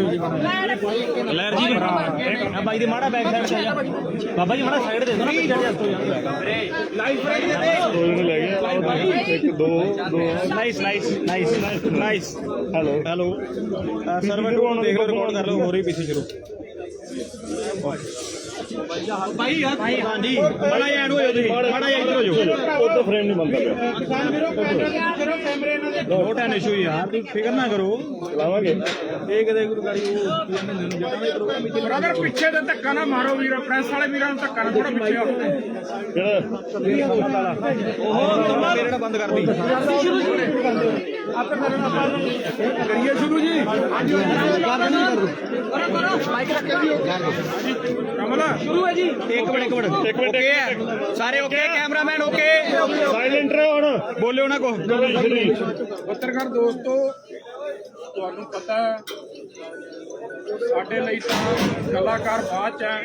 ਲਹਿਰ ਜੀ। ਆ ਬਾਈ ਦੇ ਮਾੜਾ ਬੈਕ ਸਾਈਡ ਤੇ ਜਾ ਬਾਬਾ ਜੀ ਮਾੜਾ ਸਾਈਡ ਦੇ ਦੋ ਨਾ ਪਿੱਛੇ ਜਸਟ ਹੋ ਜਾਂਦਾ ਦੋ ਜਣੇ ਲੈ ਗਏ ਆਹ ਦੇਖੋ, ਇੱਕ ਦੋ ਦੋ nice nice nice nice hello hello server ਨੂੰ ਦੇਖ ਲਓ ਰਿਕਾਰਡ ਕਰ ਲਓ ਹੋਰ ਹੀ ਪਿੱਛੇ ਸ਼ੁਰੂ। ਭਾਈ ਯਾਰ ਹਾਂਜੀ ਮਾੜਾ ਐਡ ਹੋ ਜਾਓ ਤੁਸੀਂ ਮਾੜਾ ਇੱਧਰ ਹੋ ਜਾਓ ਉਹ ਫਰੇਮ ਨਹੀਂ ਬੰਦਾ ਪਿਆ ਨੋ ਟੈਨ ਇਸ਼ੂ ਯਾਰ ਤੁਸੀਂ ਫਿਕਰ ਨਾ ਕਰੋ ਚਲਾਵਾਂਗੇ ਇਹ ਕਦੇ ਗੁਰੂ ਗਾੜੀ ਉਹ ਬ੍ਰਦਰ ਪਿੱਛੇ ਤੇ ਧੱਕਾ ਨਾ ਮਾਰੋ ਵੀਰ ਪ੍ਰੈਸ ਵਾਲੇ ਵੀਰਾਂ ਨੂੰ ਧੱਕਾ ਨਾ ਥੋੜਾ ਪਿੱਛੇ ਆਓ ਕਿਹੜਾ ਉਹ ਜਿਹੜਾ ਬੰਦ ਕਰਦੀ ਕਰੀਏ ਸ਼ੁਰੂ ਜੀ ਕਮਲ ਸ਼ੁਰੂ ਹੈ ਜੀ। ਇੱਕ ਮਿੰਟ ਇੱਕ ਮਿੰਟ। ਇੱਕ ਮਿੰਟ ਹੈ। ਸਾਰੇ ਓਕੇ ਕੈਮਰਾਮੈਨ ਓਕੇ ਸਾਇਲੈਂਟ ਰਹੋ ਹੁਣ। ਬੋਲਿਓ ਨਾ ਕੋ ਪੱਤਰਕਾਰ ਦੋਸਤੋ ਤੁਹਾਨੂੰ ਪਤਾ ਹੈ, ਸਾਡੇ ਲਈ ਤਾਂ ਕਲਾਕਾਰ ਬਾਅਦ ਚ ਹੈ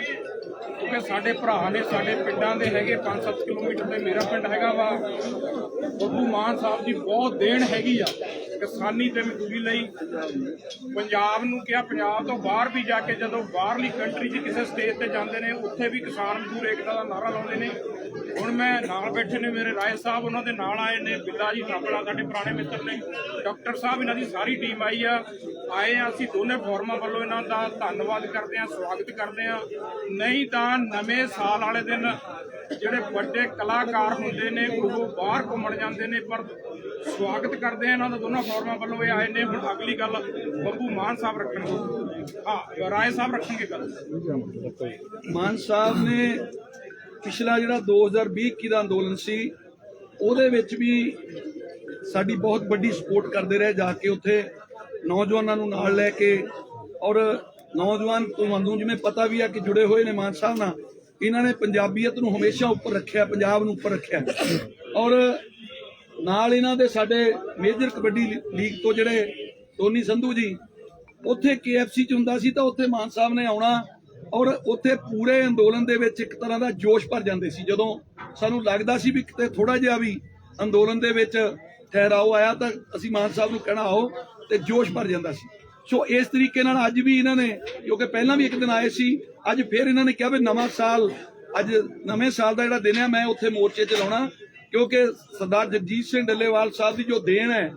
ਕਿਉਂਕਿ ਸਾਡੇ ਭਰਾ ਨੇ ਸਾਡੇ ਪਿੰਡਾਂ ਦੇ ਹੈਗੇ 5-7 ਕਿਲੋਮੀਟਰ ਤੇ ਮੇਰਾ ਪਿੰਡ ਹੈਗਾ ਵਾ। ਬੱਬੂ ਮਾਨ ਸਾਹਿਬ ਦੀ ਬਹੁਤ ਦੇਣ ਹੈਗੀ ਆ। ਕਿਸਾਨੀ ਤੇ ਮਜ਼ਦੂਰੀ ਲਈ ਪੰਜਾਬ ਨੂੰ ਕਿਹਾ, ਪੰਜਾਬ ਤੋਂ ਬਾਹਰ ਵੀ ਜਾ ਕੇ ਜਦੋਂ ਬਾਹਰਲੀ ਕੰਟਰੀ 'ਚ ਕਿਸੇ ਸਟੇਜ ਤੇ ਜਾਂਦੇ ਨੇ, ਉੱਥੇ ਵੀ ਕਿਸਾਨ ਮਜ਼ਦੂਰ ਏਕਤਾ ਦਾ ਨਾਰਾ ਲਾਉਂਦੇ ਨੇ। ਹੁਣ ਮੈਂ ਨਾਲ ਬੈਠੇ ਨੇ ਮੇਰੇ ਰਾਏ ਸਾਹਿਬ, ਉਹਨਾਂ ਦੇ ਨਾਲ ਆਏ ਨੇ ਬਿੱਲਾ ਜੀ ਨਾਪਲਾ ਸਾਡੇ ਪੁਰਾਣੇ ਮਿੱਤਰ ਨੇ। ਡਾਕਟਰ ਸਾਹਿਬ, ਇਹਨਾਂ ਦੀ ਸਾਰੀ ਟੀਮ ਆਈ ਆ। ਆਏ ਆ, ਅਸੀਂ ਦੋਨੇ ਫੋਰਮਾਂ ਵੱਲੋਂ ਇਹਨਾਂ ਦਾ ਧੰਨਵਾਦ ਕਰਦੇ ਆ, ਸਵਾਗਤ ਕਰਦੇ ਆ। ਨਹੀਂ ਤਾਂ ਨਵੇਂ ਸਾਲ ਵਾਲੇ ਦਿਨ ਜਿਹੜੇ ਵੱਡੇ ਕਲਾਕਾਰ ਹੁੰਦੇ ਨੇ, ਉਹ ਬਾਹਰ ਘੁੰਮਣ ਜਾਂਦੇ ਨੇ, ਪਰ ਸਵਾਗਤ ਕਰਦੇ ਆ ਇਹਨਾਂ ਦਾ ਦੋਨਾਂ ਫੋਰਮਾਂ ਵੱਲੋਂ। ਇਹ ਆਏ ਨੇ ਹੁਣ ਅਗਲੀ ਗੱਲ, ਬੱਬੂ ਮਾਨ ਸਾਹਿਬ ਰੱਖਣਗੇ। ਹਾਂ ਰਾਏ ਸਾਹਿਬ ਰੱਖਣਗੇ ਗੱਲ। ਮਾਨ ਸਾਹਿਬ ਨੇ ਪਿਛਲਾ ਜਿਹੜਾ 2020 ਦਾ ਅੰਦੋਲਨ ਸੀ, ਉਹਦੇ ਵਿੱਚ ਵੀ ਸਾਡੀ ਬਹੁਤ ਵੱਡੀ ਸਪੋਰਟ ਕਰਦੇ ਰਹੇ, ਜਾ ਕੇ ਉੱਥੇ ਨੌਜਵਾਨਾਂ ਨੂੰ ਨਾਲ ਲੈ ਕੇ। ਔਰ ਨੌਜਵਾਨ ਤੁਹਾਨੂੰ ਜਿਵੇਂ ਪਤਾ ਵੀ ਆ ਕਿ ਜੁੜੇ ਹੋਏ ਨੇ ਮਾਨ ਸਾਹਿਬ ਨਾਲ, ਇਹਨਾਂ ਨੇ ਪੰਜਾਬੀਅਤ ਨੂੰ ਹਮੇਸ਼ਾ ਉੱਪਰ ਰੱਖਿਆ, ਪੰਜਾਬ ਨੂੰ ਉੱਪਰ ਰੱਖਿਆ। ਔਰ ਨਾਲ ਇਹਨਾਂ ਦੇ ਸਾਡੇ ਮੇਜਰ ਕਬੱਡੀ ਲੀਗ ਤੋਂ ਜਿਹੜੇ ਟੋਨੀ ਸੰਧੂ ਜੀ, ਉੱਥੇ KFC ਚ ਹੁੰਦਾ ਸੀ ਤਾਂ ਉੱਥੇ ਮਾਨ ਸਾਹਿਬ ਨੇ ਆਉਣਾ ਔਰ ਉੱਥੇ ਪੂਰੇ ਅੰਦੋਲਨ ਦੇ ਵਿੱਚ ਇੱਕ ਤਰ੍ਹਾਂ ਦਾ ਜੋਸ਼ ਭਰ ਜਾਂਦੇ ਸੀ। ਜਦੋਂ ਸਾਨੂੰ ਲੱਗਦਾ ਸੀ ਵੀ ਕਿਤੇ ਥੋੜਾ ਜਿਹਾ ਵੀ ਅੰਦੋਲਨ ਦੇ ਵਿੱਚ ਠਹਿਰਾਓ ਆਇਆ ਤਾਂ ਅਸੀਂ ਮਾਨ ਸਾਹਿਬ ਨੂੰ ਕਹਿਣਾ ਆਓ ਤੇ ਜੋਸ਼ ਭਰ ਜਾਂਦਾ ਸੀ। ਸੋ ਇਸ ਤਰੀਕੇ ਨਾਲ ਅੱਜ ਵੀ ਇਹਨਾਂ ਨੇ ਕਿਉਂਕਿ ਪਹਿਲਾਂ ਵੀ ਇੱਕ ਦਿਨ ਆਏ ਸੀ, ਅੱਜ ਫਿਰ ਇਹਨਾਂ ਨੇ ਕਿਹਾ ਵੀ ਨਵਾਂ ਸਾਲ, ਅੱਜ ਨਵੇਂ ਸਾਲ ਦਾ ਜਿਹੜਾ ਦਿਨ ਹੈ ਮੈਂ ਉੱਥੇ ਮੋਰਚੇ 'ਚ ਲਾਉਣਾ। ਕਿਉਂਕਿ ਸਰਦਾਰ ਜਗਜੀਤ ਸਿੰਘ ਡੱਲੇਵਾਲ ਸਾਹਿਬ ਦੀ ਜੋ ਦੇਣ ਹੈ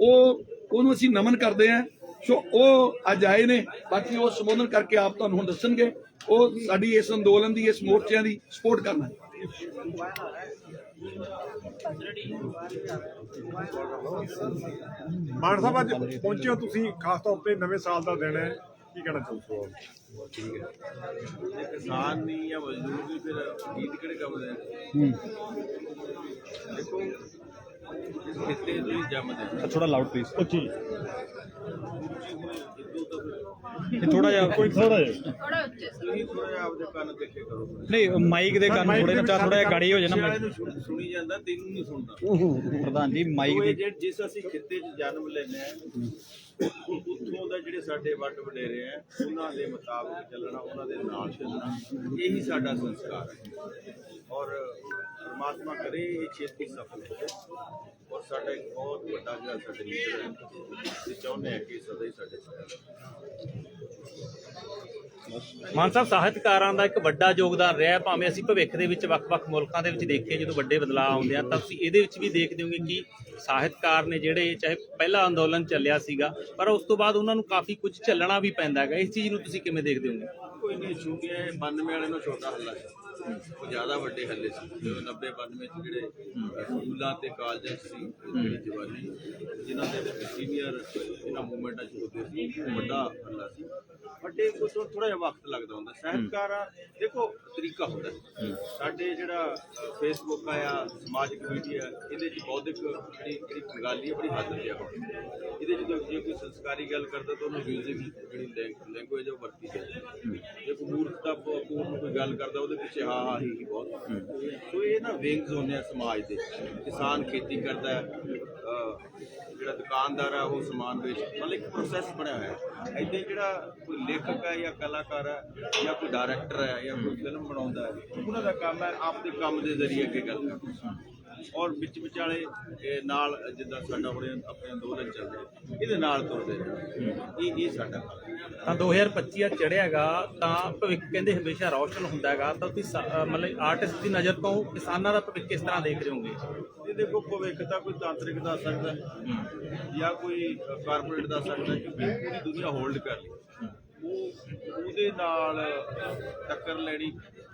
ਉਹ ਉਹਨੂੰ ਅਸੀਂ ਨਮਨ ਕਰਦੇ ਹਾਂ। ਸੋ ਉਹ ਅੱਜ ਆਏ ਨੇ ਬਾਕੀ ਉਹ ਸੰਬੋਧਨ ਕਰਕੇ ਆਪ ਤੁਹਾਨੂੰ ਹੁਣ ਦੱਸਣਗੇ। ਉਹ ਸਾਡੀ ਇਸ ਅੰਦੋਲਨ ਦੀ ਇਸ ਮੋਰਚਿਆਂ ਦੀ ਸਪੋਰਟ ਕਰਨਾ ਹੈ। ਮਾਨ ਸਾਹਿਬ ਅੱਜ ਪਹੁੰਚੇ ਹੋ ਤੁਸੀਂ ਖਾਸ ਤੌਰ ਤੇ ਨਵੇਂ ਸਾਲ ਦਾ ਦਿਨ ਹੈ। ਕੀ ਕਹਿਣਾ ਚਾਹੁੰਦੇ ਹੋ। ਕਿਸਾਨ ਨਹੀਂ ਜਾਂ ਮਜ਼ਦੂਰ ਨਹੀਂ ਫਿਰ ਗੀਤ ਕਿਹੜੇ ਕੰਮ ਦੇ? ਦੇਖੋ ਇਸ ਖਿੱਤੇ ਤੋਂ ਹੀ ਜੰਮਦੇ ਥੋੜਾ ਲਾਊਡ ਪਲੀਜ਼ ਉੱਚੀ ਥੋੜਾ ਜਿਹਾ ਕੋਈ ਥੋੜਾ ਜਿਹਾ ਤੁਸੀਂ ਥੋੜਾ ਜਿਹਾ ਆਪਦੇ ਕੰਨ ਦੇਖੇ ਕਰੋ ਨਹੀਂ ਮਾਈਕ ਦੇ ਕੰਨ ਥੋੜੇ ਨਾ ਥੋੜਾ ਜਿਹਾ ਗਾੜੀ ਹੋ ਜਾਣਾ ਵਾਲੇ ਨੂੰ ਸੁਣ- ਸੁਣੀ ਜਾਂਦਾ ਤੈਨੂੰ ਨਹੀਂ ਸੁਣਦਾ ਪ੍ਰਧਾਨ ਜੀ ਮਾਈਕ ਉਹ ਦੀ ਇਹ ਜਿਹੜੇ ਜਿਸ ਅਸੀਂ ਖਿੱਤੇ 'ਚ ਜਨਮ ਲੈਨੇ ਆ ਉੱਥੋਂ ਦਾ ਜਿਹੜੇ ਸਾਡੇ ਵੱਡ ਵਡੇਰੇ ਆ ਉਹਨਾਂ ਦੇ ਮੁਤਾਬਕ ਚੱਲਣਾ ਉਹਨਾਂ ਦੇ ਨਾਲ ਚੱਲਣਾ ਇਹੀ ਸਾਡਾ ਸੰਸਕਾਰ ਹੈ ਔਰ ਪਰਮਾਤਮਾ ਕਰੇ ਇਹ ਛੇਤੀ ਸਫਲ ਹੋ ਔਰ ਸਾਡਾ ਇੱਕ ਬਹੁਤ ਵੱਡਾ ਜਿਹੜਾ ਸਾਡੇ ਲੀਡਰ ਹੈ ਤੇ ਚਾਹੁੰਦੇ ਆ ਕਿ ਸਦਾ ਹੀ ਸਾਡੇ ਸਾਥ ਮਾਨ ਸਾਹਿਬ ਸਾਹਿਤਕਾਰਾਂ ਦਾ ਇੱਕ ਵੱਡਾ ਯੋਗਦਾਨ ਰਿਹਾ ਹੈ, ਭਾਵੇਂ ਅਸੀਂ ਭਵਿੱਖ ਦੇ ਵਿੱਚ ਵੱਖ-ਵੱਖ ਮੁਲਕਾਂ ਦੇ ਵਿੱਚ ਦੇਖੀਏ ਜਦੋਂ ਵੱਡੇ ਬਦਲਾਅ ਆਉਂਦੇ ਆ ਤਾਂ ਤੁਸੀਂ ਇਹਦੇ ਵਿੱਚ ਵੀ ਦੇਖਦੇ ਹੋਗੇ ਕਿ ਸਾਹਿਤਕਾਰ ਨੇ ਜਿਹੜੇ ਚਾਹੇ ਪਹਿਲਾ ਅੰਦੋਲਨ ਚੱਲਿਆ ਸੀਗਾ ਪਰ ਉਸ ਤੋਂ ਬਾਅਦ ਉਹਨਾਂ ਨੂੰ ਕਾਫੀ ਕੁਝ ਚੱਲਣਾ ਵੀ ਪੈਂਦਾ ਹੈਗਾ। ਇਸ ਚੀਜ਼ ਨੂੰ ਤੁਸੀਂ ਕਿਵੇਂ ਦੇਖਦੇ ਹੋਗੇ? ਕੋਈ ਨਹੀਂ ਛੋਟੀਆਂ 92 ਵਾਲੇ ਨੂੰ ਛੋਟਾ ਹੱਲਾ ਸੀ ਉਹ ਜ਼ਿਆਦਾ ਵੱਡੇ ਹੱਲੇ ਸੀ। ਜਿਵੇਂ 90 92 ਚ ਜਿਹੜੇ ਸਕੂਲਾਂ ਤੇ ਕਾਲਜਾਂ ਸੀ ਜਿਹੜੀ ਜਵਾਨੀ ਜਿਨ੍ਹਾਂ ਦੇ ਵਿੱਚ ਸੀਨੀਅਰ ਇਹਨਾਂ ਮੂਵਮੈਂਟਾਂ ਚ ਹੁੰਦੇ ਸੀ ਉਹ ਵੱਡਾ ਹੱਲਾ ਸੀ। ਵੱਡੇ ਕੋਲ ਥੋੜਾ ਜਿਹਾ ਵਕਤ ਲੱਗਦਾ ਹੁੰਦਾ। ਸਾਹਿਤਕਾਰ ਦੇਖੋ ਤਰੀਕਾ ਹੁੰਦਾ। ਸਾਡੇ ਜਿਹੜਾ ਫੇਸਬੁੱਕ ਆਇਆ ਸਮਾਜਿਕ ਮੀਡੀਆ ਇਹਦੇ ਚ ਬੌਧਿਕ ਜਿਹੜੀ ਜਿਹੜੀ ਖੰਗਾਲੀ ਹੈ ਬੜੀ ਹੱਦ ਤੇ ਆ। ਇਹਦੇ ਚ ਜੇ ਕੋਈ ਸੰਸਕਾਰੀ ਗੱਲ ਕਰਦਾ ਤਾਂ ਉਹਨੂੰ ਮਿਊਜ਼ਿਕ ਜਿਹੜੀ ਲੈਂਗੁਏਜ ਉਹ ਵਰਤੀ ਜਾਂਦੀ ਹੈ। ਜੇ ਕੋਈ ਮੂਰਖਤਾ ਪੂਰਨ ਕੋਈ ਗੱਲ ਕਰਦਾ ਉਹਦੇ ਪਿੱਛੇ ਹਾਂ ਹੀ ਹੀ ਬਹੁਤ ਸੋ ਇਹ ਨਾ ਵਿੰਗਸ ਹੁੰਦੇ ਆ ਸਮਾਜ ਦੇ ਕਿਸਾਨ ਖੇਤੀ ਕਰਦਾ ਹੈ ਜਿਹੜਾ ਦੁਕਾਨਦਾਰ ਆ ਉਹ ਸਮਾਨ ਵੇਚ ਮਤਲਬ ਇੱਕ ਪ੍ਰੋਸੈਸ ਬਣਿਆ ਹੋਇਆ ਹੈ। ਇੱਦਾਂ ਜਿਹੜਾ ਕੋਈ ਲੇਖਕ ਹੈ ਜਾਂ ਕਲਾਕਾਰ ਹੈ ਜਾਂ ਕੋਈ ਡਾਇਰੈਕਟਰ ਹੈ ਜਾਂ ਕੋਈ ਫਿਲਮ ਬਣਾਉਂਦਾ ਹੈ, ਉਹਨਾਂ ਦਾ ਕੰਮ ਹੈ ਆਪਦੇ ਕੰਮ ਦੇ ਜ਼ਰੀਏ ਅੱਗੇ ਗੱਲ ਕਰਨਾ। ਔਰ ਵਿੱਚ ਵਿਚਾਲੇ ਇਹ ਨਾਲ ਜਿੱਦਾਂ ਸਾਡਾ ਹੁਣ ਆਪਣੇ ਅੰਦੋਲਨ ਚੱਲ ਰਿਹਾ ਇਹਦੇ ਨਾਲ ਤੁਰਦੇ ਇਹ ਇਹ ਸਾਡਾ। ਤਾਂ 2025 ਆ ਚੜਿਆਗਾ ਤਾਂ ਭਵਿੱਖ ਕਹਿੰਦੇ ਹਮੇਸ਼ਾ ਰੌਸ਼ਨ ਹੁੰਦਾ ਹੈਗਾ। ਤਾਂ ਤੁਸੀਂ ਸਾ- ਮਤਲਬ ਆਰਟਿਸਟ ਦੀ ਨਜ਼ਰ ਤੋਂ ਕਿਸਾਨਾਂ ਦਾ ਭਵਿੱਖ ਕਿਸ ਤਰ੍ਹਾਂ ਦੇਖ ਰਹੇ ਹੋਗੇ? ਇਹ ਦੇਖੋ ਭਵਿੱਖ ਤਾਂ ਕੋਈ ਤਾਂਤਰਿਕ ਦਾ ਸਕਦਾ। ਹੈ। ਜਾਂ ਕੋਈ ਕਾਰਪੋਰੇਟ ਦਾ ਸਕਦਾ ਹੈ ਕਿਉਂਕਿ ਪੂਰੀ ਦੁਨੀਆ ਹੋਲਡ ਕਰ ਲਈ। ਉਹ ਉਹਦੇ ਨਾਲ ਟੱਕਰ ਲੈਣੀ।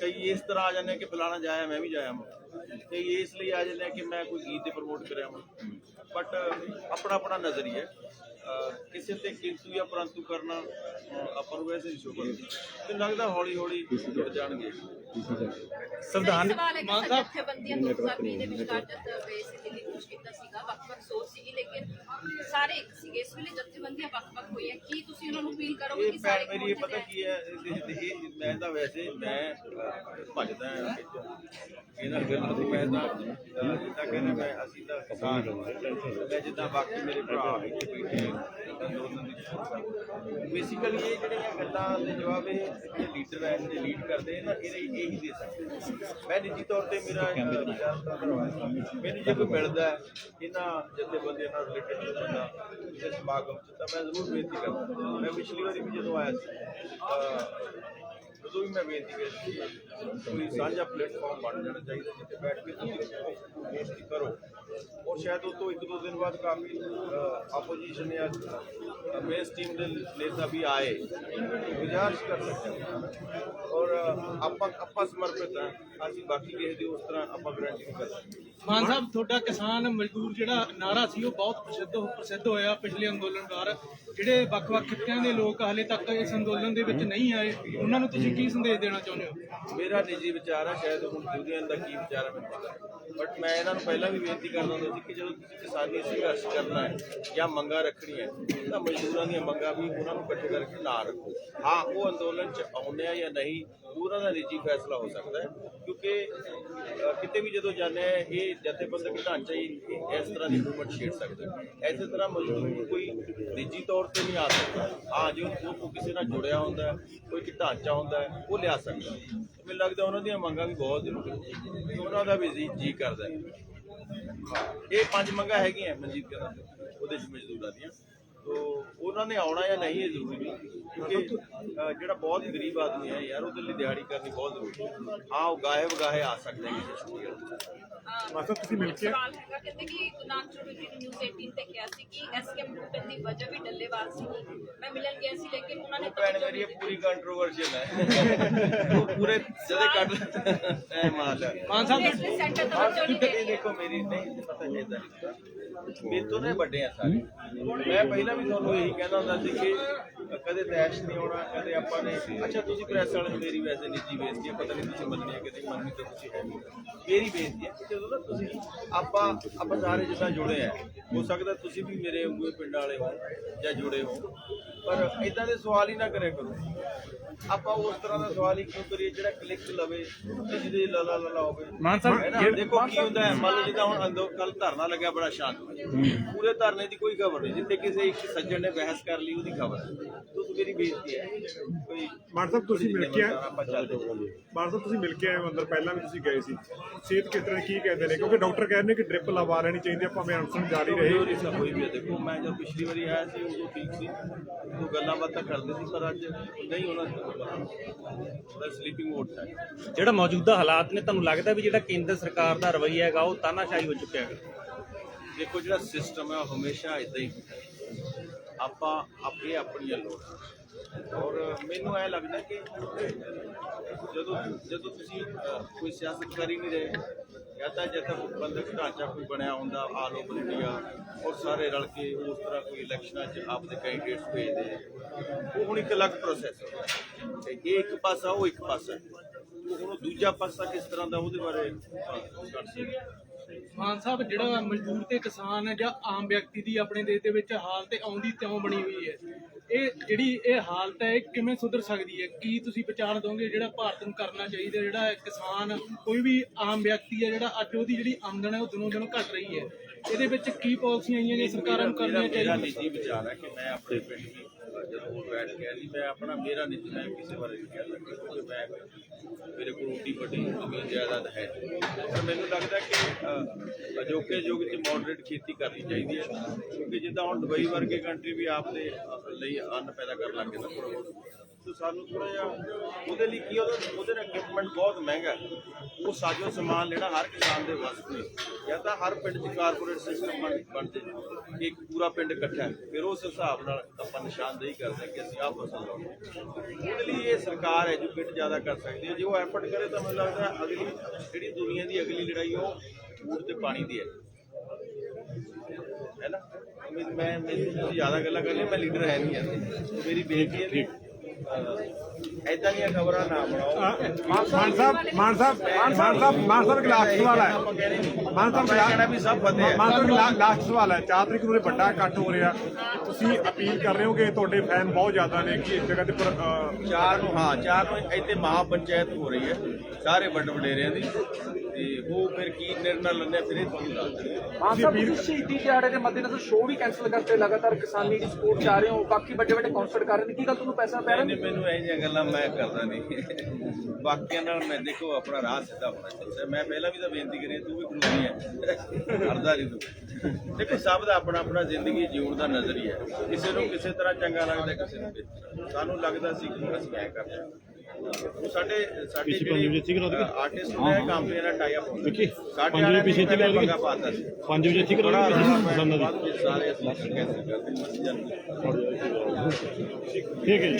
ਕਈ ਇਸ ਤਰ੍ਹਾਂ ਆ ਜਾਂਦੇ ਆ ਕਿ ਫਲਾਣਾ ਜਾਇਆ ਮੈਂ ਵੀ ਜਾਇਆ ਮੈਂ ਕਈ ਇਸ ਲਈ ਆ ਜਾਂਦੇ ਕਿ ਮੈਂ ਕੋਈ ਗੀਤ ਤੇ ਪ੍ਰਮੋਟ ਕਰਿਆ ਮੈਂ ਬਟ ਆਪਣਾ ਆਪਣਾ ਨਜ਼ਰੀਆ ਕਿਸੇ ਤੇ ਕਿੰਤੂ ਜਾਂ ਪਰੰਤੂ ਕਰਨਾ ਆਪਾਂ ਨੂੰ ਵੈਸੇ ਨਹੀਂ ਸ਼ੋਭਾ ਤੇ ਲੱਗਦਾ ਹੌਲੀ ਹੌਲੀ ਜੁੜ ਜਾਣਗੇ। ਸੰਵਿਧਾਨ ਹੈ ਕਿ ਜਥੇਬੰਦੀਆਂ 2020 ਦੇ ਵਿਚਕਾਰ ਜਦ ਦਿੱਲੀ ਕੁਝ ਕੀਤਾ ਸੀਗਾ ਵੱਖ-ਵੱਖ ਸੋਚ ਸੀਗੀ ਲੇਕਿਨ ਸਾਰੇ ਇੱਕ ਸੀਗੇ। ਇਸ ਵੇਲੇ ਜਥੇਬੰਦੀਆਂ ਵੱਖ-ਵੱਖ ਹੋਈਆਂ ਕੀ ਤੁਸੀਂ ਉਹਨਾਂ ਨੂੰ ਅਪੀਲ ਕਰੋਗੇ ਇਹ ਕਿ ਭੈਣ ਸਾਰੇ ਮੇਰੀ ਇਹ ਪਤਾ ਕੀ ਹੈ ਇਹ- ਇਹ- ਇਹ- ਮੈਂ ਤਾਂ ਵੈਸੇ ਮੈਂ ਭੱਜਦਾ। ਇਹਨਾਂ ਗੱਲ ਨੂੰ ਮੈਂ ਤਾਂ ਅਹ, ਜਿੱਦਾਂ ਕਹਿੰਦੇ ਮੈਂ ਅਸੀਂ ਤਾਂ ਕਿਸਾਨ। ਮੈਂ ਜਿੱਦਾਂ ਬਾਕੀ ਮੇਰੇ ਭਰਾ ਇੱਥੇ ਬੈਠੇ ਅੰਦੋਲਨ ਦੀ ਬੇਸਿਕਲੀ ਇਹ ਜਿਹੜੀਆਂ ਗੱਲਾਂ ਦੇ ਜਵਾਬ ਇਹ ਜਿਹੜੇ ਲੀਡਰ ਹੈ ਜਿਹੜੇ ਲੀਡ ਕਰਦੇ ਨੇ ਨਾ ਇਹਦੇ ਇਹੀ ਦੇ ਸਕਦੇ ਮੈਂ ਨਿੱਜੀ ਤੌਰ ਤੇ ਮੇਰਾ ਮੈਨੂੰ ਜੇ ਕੋਈ ਮਿਲਦਾ ਹੈ, ਇਹਨਾਂ ਜਥੇਬੰਦੀਆਂ ਨਾਲ ਰਿਲੇਟਡ ਬੰਦਾ ਇਸ ਸਮਾਗਮ ਚ ਤਾਂ ਮੈਂ ਜ਼ਰੂਰ ਬੇਨਤੀ ਕਰਦਾ। ਮੈਂ ਪਿਛਲੀ ਵਾਰੀ ਵੀ ਜਦੋਂ ਆਇਆ ਸੀ ਉਦੋਂ ਵੀ ਮੈਂ ਬੇਨਤੀ ਕੀਤੀ ਸੀ ਕੋਈ ਸਾਂਝਾ ਪਲੇਟਫਾਰਮ ਬਣ ਜਾਣਾ ਚਾਹੀਦਾ ਜਿੱਥੇ ਬੈਠ ਕੇ ਤੁਸੀਂ ਬੇਨਤੀ ਕਰੋ। ਔਰ ਸ਼ਾਇਦ ਉਹ ਤੋਂ ਇੱਕ ਦੋ ਦਿਨ ਬਾਅਦ ਕਾਫੀ ਆਪੋਜੀਸ਼ਨ ਜਾਂ ਮੇਸ ਟੀਮ ਦੇ ਨੇਤਾ ਵੀ ਆਏ। ਗੁਜ਼ਾਰਿਸ਼ ਕਰ ਸਕਦੇ ਔਰ ਆਪਾਂ ਆਪਾਂ ਸਮਰਪਿਤ ਹਾਂ। ਅਸੀਂ ਬਾਕੀ ਕਿਸੇ ਦੀ ਉਸ ਤਰ੍ਹਾਂ ਆਪਾਂ ਗਰੰਟੀ ਨਹੀਂ ਕਰ ਸਕਦੇ। ਮਾਨ ਸਾਹਿਬ ਤੁਹਾਡਾ ਕਿਸਾਨ ਮਜ਼ਦੂਰ ਜਿਹੜਾ ਨਾਰਾ ਸੀ ਉਹ ਬਹੁਤ ਪ੍ਰਸਿੱਧ ਪ੍ਰਸਿੱਧ ਹੋਇਆ ਪਿਛਲੇ ਅੰਦੋਲਨ ਦੌਰ ਜਿਹੜੇ ਵੱਖ-ਵੱਖ ਖਿੱਤਿਆਂ ਦੇ ਲੋਕ ਹਾਲੇ ਤੱਕ ਇਸ ਅੰਦੋਲਨ ਦੇ ਵਿੱਚ ਨਹੀਂ ਆਏ ਉਹਨਾਂ ਨੂੰ ਤੁਸੀਂ ਕੀ ਸੰਦੇਸ਼ ਦੇਣਾ ਚਾਹੁੰਦੇ ਹੋ? ਮੇਰਾ ਨਿੱਜੀ ਵਿਚਾਰ ਹੈ ਸ਼ਾਇਦ ਹੁਣ ਯੂਨੀਅਨ ਦਾ ਕੀ ਵਿਚਾਰ ਹੈ ਮੈਨੂੰ ਪਤਾ। ਬਟ ਮੈਂ ਇਹਨਾਂ ਨੂੰ ਪਹਿਲਾਂ ਵੀ ਬੇਨਤੀ ਕਰਦਾ ਹੁੰਦਾ ਸੀ ਕਿ ਜਦੋਂ ਤੁਸੀਂ ਕਿਸਾਨੀ ਸੰਘਰਸ਼ ਕਰਨਾ ਹੈ ਜਾਂ ਮੰਗਾਂ ਰੱਖਣੀ ਹੈ, ਤਾਂ ਮਜ਼ਦੂਰਾਂ ਦੀਆਂ ਮੰਗਾਂ ਵੀ ਉਹਨਾਂ ਨੂੰ ਇਕੱਠੇ ਕਰਕੇ ਨਾ ਰੱਖੋ। ਹਾਂ ਉਹ ਅੰਦੋਲਨ 'ਚ ਆਉਂਦੇ ਆ ਜਾਂ ਨਹੀਂ ਉਹਨਾਂ ਦਾ ਨਿੱਜੀ ਫੈਸਲਾ ਹੋ ਸਕਦਾ ਹੈ ਕਿਉਂਕਿ ਕਿਤੇ ਵੀ ਜਦੋਂ ਜਾਂਦੇ ਆ ਇਹ ਜਥੇਬੰਦਕ ਢਾਂਚਾ ਹੀ ਇਸ ਤਰ੍ਹਾਂ ਦੀ ਮੂਵਮੈਂਟ ਛੇੜ ਸਕਦਾ ਹੈ। ਐਸੇ ਤਰ੍ਹਾਂ ਮਜ਼ਦੂਰ ਕੋਈ ਨਿੱਜੀ ਤੌਰ ਤੇ ਨਹੀਂ ਆ ਸਕਦਾ। ਹਾਂ ਜੇ ਉਹ ਉਹ ਕਿਸੇ ਨਾਲ ਜੁੜਿਆ ਹੁੰਦਾ ਕੋਈ ਢਾਂਚਾ ਹੁੰਦਾ ਉਹ ਲਿਆ ਸਕਦਾ ਮੈਨੂੰ ਲੱਗਦਾ ਉਹਨਾਂ ਦੀਆਂ ਮੰਗਾਂ ਵੀ ਬਹੁਤ ਜ਼ਰੂਰੀ ਉਹਨਾਂ ਦਾ ਵੀ ਜੀ ਜੀ ਕਰਦਾ ਇਹ ਪੰਜ ਮੰਗਾਂ ਹੈਗੀਆਂ ਮਨਜੀਤ ਕਹਿੰਦਾ ਉਹਦੇ ਚ ਮਜ਼ਦੂਰਾਂ ਦੀਆਂ। ਤੋ ਉਹਨਾਂ ਨੇ ਆਉਣਾ ਜਾਂ ਨਹੀਂ ਇਹ ਜ਼ਰੂਰੀ ਕਿਉਂਕਿ ਜਿਹੜਾ ਬਹੁਤ ਗਰੀਬ ਆਦਮੀ ਹੈ ਯਾਰ, ਉਹਦੇ ਲਈ ਦਿਹਾੜੀ ਕਰਨੀ ਬਹੁਤ ਜ਼ਰੂਰੀ ਹੈ। ਹਾਂ, ਉਹ ਗਾਹੇ ਵਗਾਹੇ ਆ ਸਕਦੇ ਨੇ ਕਿਸੇ ਛੁੱਟੀ ਵਾਲੇ ਮਾਸਟਰ ਤੁਸੀਂ ਮਿਲ ਕੇ ਸਵਾਲ ਹੈਗਾ ਕਹਿੰਦੇ ਕਿ ਗੁਨਾਹ ਚੋਰੀ ਜੀ ਨਿਊਜ਼ 18 ਤੇ ਕਿਹਾ ਸੀ ਕਿ ਐਸਕੇਐਮ ਗਰੁੱਪ ਦੀ ਵਜ੍ਹਾ ਵੀ ਡੱਲੇਵਾਲ ਸੀ। ਮੈਂ ਮਿਲਣ ਗਿਆ ਸੀ ਲੇਕਿਨ ਉਹਨਾਂ ਨੇ ਭੈਣ ਮੇਰੀ ਇਹ ਪੂਰੀ ਕੰਟਰੋਵਰਸ਼ੀਅਲ ਹੈ। ਉਹ ਪੂਰੇ ਜਦੇ ਕੱਢ ਐ ਮਾਲ ਹੈ। ਮਾਨ ਇਸ ਸਾਹਿਬ ਲਈ ਸੈਂਟਰ ਤਵੱਜੋ ਨਹੀਂ ਦੇ ਇਹ ਦੇਖੋ ਮੇਰੀ ਨਹੀਂ ਪਤਾ ਇਦਾਂ ਮੇਰੇ ਤੋਂ ਨੇ ਵੱਡੇ ਆ ਸਾਰੇ। ਮੈਂ ਪਹਿਲਾਂ ਵੀ ਤੁਹਾਨੂੰ ਇਹੀ ਕਹਿੰਦਾ ਹੁੰਦਾ ਸੀ ਕਿ ਕਦੇ ਤੈਸ਼ ਨਹੀਂ ਆਉਣਾ ਕਦੇ ਆਪਾਂ ਨੇ ਅੱਛਾ, ਤੁਸੀਂ ਪ੍ਰੈਸ ਵਾਲੇ ਨੂੰ ਮੇਰੀ ਵੈਸੇ ਨਿੱਜੀ ਬੇਇੱਜ਼ਤੀ ਹੈ, ਪਤਾ ਨਹੀਂ ਤੁਸੀਂ ਮੰਨਣੀ ਹੈ ਕਿ ਨਹੀਂ ਮੰਨਣੀ, ਤਾਂ ਤੁਸੀਂ ਹੈ ਨਹੀਂ। ਮੇਰੀ ਬੇਇੱਜ਼ਤੀ ਹੈ ਜਦੋਂ ਨਾ ਤੁਸੀਂ ਆਪਾਂ ਆਪਾਂ ਸਾਰੇ ਜਿੱਦਾਂ ਜੁੜੇ ਆ, ਹੋ ਸਕਦਾ ਤੁਸੀਂ ਵੀ ਮੇਰੇ ਵਾਂਗੂ ਪਿੰਡ ਵਾਲੇ ਹੋ ਜਾਂ ਜੁੜੇ ਹੋ। ਪਰ ਇਦਾਂ ਦੇ ਸਵਾਲ ਹੀ ਨਾ ਕਰਿਆ ਕਰੋ। ਆਪਾਂ ਉਸ ਤਰ੍ਹਾਂ ਦਾ ਸਵਾਲ ਹੀ ਕਿਉਂ ਕਰੀਏ ਜਿਹੜਾ ਕਲਿੱਕ ਲਵੇ ਤੇ ਜਿਹਦੇ ਲਲਾ ਲਲਾ ਹੋਵੇ। ਮਾਨ ਸਾਹਿਬ, ਦੇਖੋ ਕੀ ਹੁੰਦਾ ਹੈ। ਮੰਨ ਲਓ ਜਿੱਦਾਂ ਹੁਣ ਅੰਦੋ ਕੱਲ ਧਰਨਾ ਲੱਗਿਆ ਬੜਾ ਸ਼ਾਂਤ ਪੂਰੇ ਧਰਨੇ ਦੀ ਕੋਈ ਖਬਰ ਨਹੀਂ। ਜਿੱਥੇ ਕਿਸੇ ਇੱਕ ਸੱਜਣ ਨੇ ਬਹਿਸ ਕਰ ਲਈ ਉਹਦੀ ਖਬਰ। ਤੁਸੀਂ ਮੇਰੀ ਬੇਇੱਜ਼ਤੀ ਹੈ। ਕੋਈ ਮਾਨ ਸਾਹਿਬ ਤੁਸੀਂ ਮਿਲ ਕੇ ਆਪਾਂ ਮਾਨ ਸਾਹਿਬ ਤੁਸੀਂ ਮਿਲ ਕੇ ਆਏ ਹੋ ਅੰਦਰ। ਪਹਿਲਾਂ ਵੀ ਤੁਸੀਂ ਗਏ ਸੀ। ਸਿਹਤ ਕਿਸ ਤਰ੍ਹਾਂ ਕੀ ਕਹਿੰਦੇ ਨੇ? ਕਿਉਂਕਿ ਡਾਕਟਰ ਕਹਿੰਦੇ ਨੇ ਕਿ ਡ੍ਰਿਪ ਲਵਾ ਲੈਣੀ ਚਾਹੀਦੀ ਹੈ, ਭਾਵੇਂ ਅਨਸਨ ਜਾਰੀ ਰਹੇ। ਹੋਈ ਵੀ ਦੇਖੋ ਮੈਂ ਜਦ ਪਿਛਲੀ ਵਾਰੀ ਆਇਆ ਸੀ ਉਦੋਂ ਠੀਕ ਸੀ। ਉਹ ਗੱਲਾਂ ਬਾਤਾਂ ਕਰਦੇ ਸੀ ਪਰ ਅੱਜ ਨਹੀਂ ਉਹਨਾਂ ਦਾ ਸਲੀਪਿੰਗ ਮੋਡ ਹੈ ਜਿਹੜਾ ਮੌਜੂਦਾ ਹਾਲਾਤ ਨੇ ਤੁਹਾਨੂੰ ਲੱਗਦਾ ਵੀ ਜਿਹੜਾ ਕੇਂਦਰ ਸਰਕਾਰ ਦਾ ਰਵੱਈਆ ਹੈਗਾ ਉਹ ਤਾਨਾਸ਼ਾਹੀ ਹੋ ਚੁੱਕਿਆ ਹੈਗਾ? ਦੇਖੋ ਜਿਹੜਾ ਸਿਸਟਮ ਹੈ ਉਹ ਹਮੇਸ਼ਾ ਇਦਾਂ ਹੀ ਹੁੰਦਾ ਹੈ। ਆਪਾਂ ਆਪੇ ਆਪਣੀਆਂ ਲੋੜਾਂ ਔਰ ਮੈਨੂੰ ਇਹ ਲੱਗਦਾ ਕਿ ਜਦੋਂ ਜਦੋਂ ਤੁਸੀਂ ਕੋਈ ਸਿਆਸਤ ਨਹੀਂ ਰਹੇ, ਜਾਂ ਤਾਂ ਜਦ ਤੱਕ ਬੰਦਕ ਢਾਂਚਾ ਕੋਈ ਬਣਿਆ ਹੁੰਦਾ ਆਲ ਓਵਰ ਇੰਡੀਆ ਔਰ ਸਾਰੇ ਰਲ ਕੇ ਉਸ ਤਰ੍ਹਾਂ ਕੋਈ ਇਲੈਕਸ਼ਨਾਂ 'ਚ ਆਪਦੇ ਕੈਂਡੀਡੇਟਸ ਭੇਜਦੇ ਉਹ ਹੁਣ ਇੱਕ ਅਲੱਗ ਪ੍ਰੋਸੈਸ ਹੈ। ਤੇ ਇਹ ਇੱਕ ਪਾਸਾ, ਉਹ ਇੱਕ ਪਾਸਾ ਹੁਣ ਦੂਜਾ ਪਾਸਾ ਕਿਸ ਤਰ੍ਹਾਂ ਦਾ, ਉਹਦੇ ਬਾਰੇ ਗੱਲ ਸੀ ਮਾਨ ਸਾਹਿਬ, ਜਿਹੜਾ ਮਜ਼ਦੂਰ ਤੇ ਕਿਸਾਨ ਹੈ, ਜਾਂ ਆਮ ਵਿਅਕਤੀ ਦੀ ਆਪਣੇ ਦੇਸ਼ ਦੇ ਵਿੱਚ ਹਾਲਤ ਆਉਂਦੀ ਤਿਉਂ ਬਣੀ ਹੋਈ ਹੈ ਇਹ ਜਿਹੜੀ ਇਹ ਹਾਲਤ ਹੈ, ਇਹ ਕਿਵੇਂ ਸੁਧਰ ਸਕਦੀ ਹੈ? ਕੀ ਤੁਸੀਂ ਵਿਚਾਰ ਦੋਗੇ ਜਿਹੜਾ ਭਾਰਤ ਨੂੰ ਕਰਨਾ ਚਾਹੀਦਾ, ਜਿਹੜਾ ਕਿਸਾਨ, ਕੋਈ ਵੀ ਆਮ ਵਿਅਕਤੀ ਹੈ, ਜਿਹੜਾ ਅੱਜ ਉਹਦੀ ਜਿਹੜੀ ਆਮਦਨ ਹੈ, ਉਹ ਦਿਨੋਂ ਦਿਨ ਘਟ ਰਹੀ ਹੈ? ਇਹਦੇ ਵਿੱਚ ਕੀ ਪਾਲਿਸੀਆਂ ਆਈਆਂ ਨੇ ਸਰਕਾਰਾਂ ਨੂੰ ਮੇਰਾ- ਕਰਨੀਆਂ ਮੇਰਾ ਨਿੱਜੀ ਵਿਚਾਰ ਹੈ ਕਿ ਮੈਂ ਆਪਣੇ ਪਿੰਡ ਵੀ ਜਦੋਂ ਉਹ ਬੈਠ ਗਿਆ ਸੀ ਮੈਂ ਆਪਣਾ ਮੇਰਾ ਨਿੱਜੀ ਮੈਂ ਕਿਸੇ ਬਾਰੇ ਨਹੀਂ ਕਹਿ ਸਕਦਾ, ਕਿਉਂਕਿ ਮੈਂ ਮੇਰੇ ਕੋਲ ਉੱਡੀ ਵੱਡੀ, ਜ਼ਮੀਨ ਜਾਇਦਾਦ ਹੈ ਪਰ ਮੈਨੂੰ ਲੱਗਦਾ ਕਿ ਅਜੋਕੇ ਯੁੱਗ 'ਚ ਮਾਡਰੇਟ ਖੇਤੀ ਕਰਨੀ ਚਾਹੀਦੀ ਹੈ, ਕਿਉਂਕਿ ਜਿੱਦਾਂ ਹੁਣ ਦੁਬਈ ਵਰਗੇ ਕੰਟਰੀ ਵੀ ਆਪਦੇ ਲਈ ਅੰਨ ਪੈਦਾ ਕਰਨ ਲੱਗ ਗਏ ਨਾ, ਥੋੜ੍ਹਾ ਬਹੁਤ। ਸੋ ਸਾਨੂੰ ਥੋੜਾ ਜਿਹਾ ਉਹਦੇ ਲਈ ਕੀ ਉਹਦਾ ਉਹਦੇ ਨਾਲ ਇਕਵਿਪਮੈਂਟ ਬਹੁਤ ਮਹਿੰਗਾ ਉਹ ਸਾਜੋ ਸਮਾਨ ਲੈਣਾ ਹਰ ਕਿਸਾਨ ਦੇ ਵੱਸ ਨਹੀਂ ਜਾਂ ਤਾਂ ਹਰ ਪਿੰਡ 'ਚ ਕਾਰਪੋਰੇਟ ਸਿਸਟਮ ਬਣ ਬਣ ਇੱਕ ਪੂਰਾ ਪਿੰਡ ਇਕੱਠਾ ਫਿਰ ਉਸ ਹਿਸਾਬ ਨਾਲ ਆਪਾਂ ਨਿਸ਼ਾਨਦੇਹੀ ਕਰਦੇ ਹਾਂ ਕਿ ਅਸੀਂ ਆਹ ਫਸਲ ਲਾਉਣੀ ਉਹਦੇ ਲਈ ਇਹ ਸਰਕਾਰ ਐਜੂਕੇਟ ਜ਼ਿਆਦਾ ਕਰ ਸਕਦੀ ਹੈ। ਜੇ ਉਹ ਐਫਰਟ ਕਰੇ ਤਾਂ ਮੈਨੂੰ ਲੱਗਦਾ ਅਗਲੀ ਜਿਹੜੀ ਦੁਨੀਆ ਦੀ ਅਗਲੀ ਲੜਾਈ ਉਹ ਫੂਡ ਤੇ ਪਾਣੀ ਦੀ ਹੈ। ਹੈ ਨਾ? ਮੈਂ ਮੈਨੂੰ ਤੁਸੀਂ ਜ਼ਿਆਦਾ ਗੱਲਾਂ ਕਰ ਲਿਆ ਮੈਂ ਲੀਡਰ ਹੈ ਨਹੀਂ ਯਾਰ ਮੇਰੀ ਬੇਨਤੀ ਹੈ ਐਦਾਂ ਦੀਆਂ ਖਬਰਾਂ ਨਾ ਬਣਾਓ। ਮਾਨ ਸਾਹਿਬ ਮਾਨ ਸਾਹਿਬ ਮਾਨ ਸਾਹਿਬ ਮਾਨ ਸਾਹਿਬ ਇੱਕ ਲਾਸਟ ਸਵਾਲ ਹੈ। ਆਪਾਂ ਕਹਿ ਰਹੇ ਨਹੀਂ। ਮਾਨ ਸਾਹਿਬ ਮੈਂ ਕਹਿਣਾ ਵੀ ਸਭ ਫਤਿਹ ਹੈ। ਮਾਨ ਸਾਹਿਬ ਲਾ- ਲਾਸਟ ਸਵਾਲ ਹੈ। 4 ਤਰੀਕ ਨੂੰ ਵੱਡਾ ਇਕੱਠ ਹੋ ਰਿਹਾ। ਤੁਸੀਂ ਅਪੀਲ ਕਰ ਰਹੇ ਹੋ ਕਿ ਤੁਹਾਡੇ ਫੈਨ ਬਹੁਤ ਜ਼ਿਆਦਾ ਨੇ ਕਿ ਇਸ ਜਗ੍ਹਾ ਤੇ ਚਾਰ ਨੂੰ ਹਾਂ ਚਾਰ ਨੂੰ ਇੱਥੇ ਮਹਾ ਪੰਚਾਇਤ ਹੋ ਰਹੀ ਹੈ ਸਾਰੇ ਵੱਡ ਵਡੇਰਿਆਂ ਦੀ। ਤੇ ਉਹ ਫਿਰ ਕੀ ਨਿਰਣਾ ਲੈਂਦੇ ਆ, ਫਿਰ ਇਹ ਤੁਹਾਨੂੰ ਦੱਸ ਦਿੰਦੇ ਹਾਂ ਸਾਹਿਬ ਤੁਸੀਂ ਸ਼ਹੀਦੀ ਦਿਹਾੜੇ ਦੇ ਮੱਦੇਨਜ਼ਰ ਸ਼ੋਅ ਵੀ ਕੈਨਸਲ ਕਰਤੇ ਲਗਾਤਾਰ ਕਿਸਾਨੀ ਦੀ ਸਪੋਰਟ ਚਾਹ ਰਹੇ ਹੋ ਬਾਕੀ ਵੱਡੇ ਵੱਡੇ ਕਨਸਰਟ ਕਰ ਰਹੇ ਨੇ ਕੀ ਗੱਲ ਤੁਹਾਨੂੰ ਪੈਸਾ ਪੈ ਰਿਹਾ ਨਹੀਂ ਮੈਨੂੰ ਇਹ ਜਿਹੀਆਂ ਗੱਲਾਂ ਮੈਂ ਕਰਦਾ ਨਹੀਂ। ਬਾਕੀਆਂ ਨਾਲ ਮੈਂ ਦੇਖੋ ਆਪਣਾ ਰਾਹ ਸਿੱਧਾ ਹੋਣਾ ਚਾਹੀਦਾ। ਮੈਂ ਪਹਿਲਾਂ ਵੀ ਤਾਂ ਬੇਨਤੀ ਕਰੀ ਤੂੰ ਵੀ ਕਾਨੂੰਨੀ ਹੈ। ਹਰਦਾ ਨਹੀਂ ਤੂੰ। ਦੇਖੋ ਸਭ ਦਾ ਆਪਣਾ ਆਪਣਾ ਜ਼ਿੰਦਗੀ ਜਿਉਣ ਦਾ ਨਜ਼ਰੀਆ ਹੈ। ਕਿਸੇ ਨੂੰ ਕਿਸੇ ਤਰ੍ਹਾਂ ਚੰਗਾ ਲੱਗਦਾ ਕਿਸੇ ਨੂੰ ਸਾਨੂੰ ਲੱਗਦਾ ਸੀ ਕਿ ਅਸੀਂ ਐ ਕਰਦੇ ਹਾਂ। ਉਹ ਸਾਡੇ ਸਾਡੇ ਜਿਹੜੇ ਆਰਟਿਸਟ ਨੇ ਕੰਪਨੀ ਨਾਲ ਟਾਈ ਅਪ ਹੁੰਦੇ ਸਾਡੇ ਵਾਲਿਆਂ ਨੇ ਪਹਿਲੇ ਪੰਗਾ ਪਾਤਾ ਸੀ। ਪੰਜ ਵਜੇ ਠੀਕ ਕਰੋ ਸਾਰੇ ਅਸੀਂ ਕੈਂਸਲ ਕਰਦੇ ਹਾਂ। ਠੀਕ ਹੈ ਜੀ।